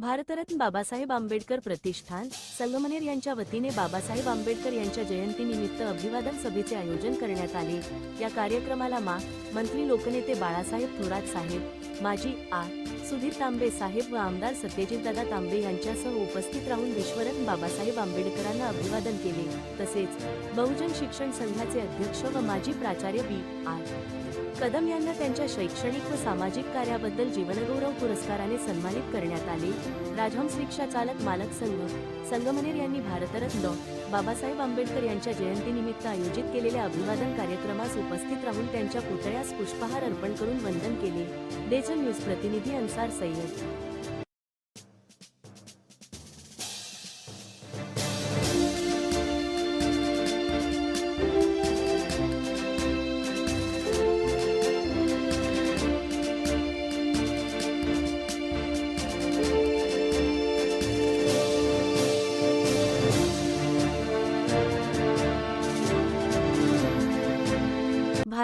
भारतरत्न बाबासाहेब आंबेडकर प्रतिष्ठान संगमनेर यांच्या वतीने बाबासाहेब आंबेडकर यांच्या जयंतीनिमित्त अभिवादन सभेचे आयोजन करण्यात आले. या कार्यक्रमाला मा मंत्री लोकनेते बाळासाहेब थोरात साहेब माजी आ सुधीर तांबे साहेब व आमदार सत्यजितदादा तांबे यांच्यासह उपस्थित राहून विश्वरत्न बाबासाहेब आंबेडकरांना अभिवादन केले. तसेच बहुजन शिक्षण संघाचे अध्यक्ष व माजी प्राचार्य बी आर. कदम यांना त्यांच्या शैक्षणिक व सामाजिक कार्याबद्दल जीवनगौरव पुरस्काराने सन्मानित करण्यात आले. राजहंस रिक्षा चालक मालक संघ संगमनेर यांनी भारतरत्न बाबासाहेब आंबेडकर यांच्या जयंतीनिमित्त आयोजित केलेल्या अभिवादन कार्यक्रमास उपस्थित राहून त्यांच्या पुतळ्यास पुष्पहार अर्पण करून वंदन केले. डेजन न्यूज प्रतिनिधी अन्सार सय्यद.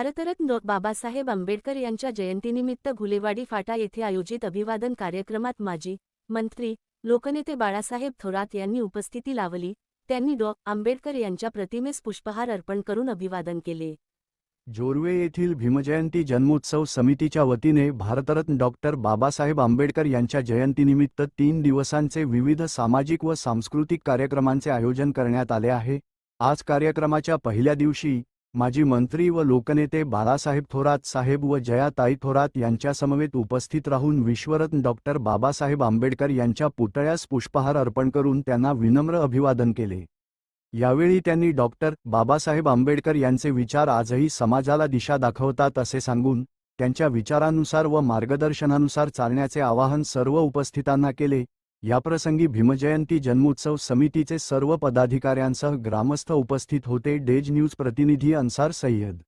भारतरत्न बाबासाहेब आंबेडकर यांच्या जयंतीनिमित्त घुलेवाडी फाटा येथे आयोजित अभिवादन कार्यक्रमात माजी मंत्री लोकनेते बाळासाहेब थोरात यांनी उपस्थिती लावली. त्यांनी डॉ. आंबेडकर यांच्या प्रतिमेस पुष्पहार अर्पण करून अभिवादन केले. जोरवे येथील भीमजयंती जन्मोत्सव समितीच्या वतीने भारतरत्न डॉक्टर बाबासाहेब आंबेडकर यांच्या जयंतीनिमित्त तीन दिवसांचे विविध सामाजिक व सांस्कृतिक कार्यक्रमांचे आयोजन करण्यात आले आहे. आज कार्यक्रमाच्या पहिल्या दिवशी माजी मंत्री व लोकनेते बाळासाहेब थोरात साहेब व जयाताई थोरात यांच्यासमवेत उपस्थित राहून विश्वरत्न डॉक्टर बाबासाहेब आंबेडकर यांच्या पुतळ्यास पुष्पहार अर्पण करून त्यांना विनम्र अभिवादन केले. यावेळी त्यांनी डॉक्टर बाबासाहेब आंबेडकर यांचे विचार आजही समाजाला दिशा दाखवतात असे सांगून त्यांच्या विचारानुसार व मार्गदर्शनानुसार चालण्याचे आवाहन सर्व उपस्थितांना केले याप्रसंगी भीमजयंती जन्मोत्सव समितीचे सर्व पदाधिकाऱ्यांसह ग्रामस्थ उपस्थित होते. डेज न्यूज प्रतिनिधी अन्सार सय्यद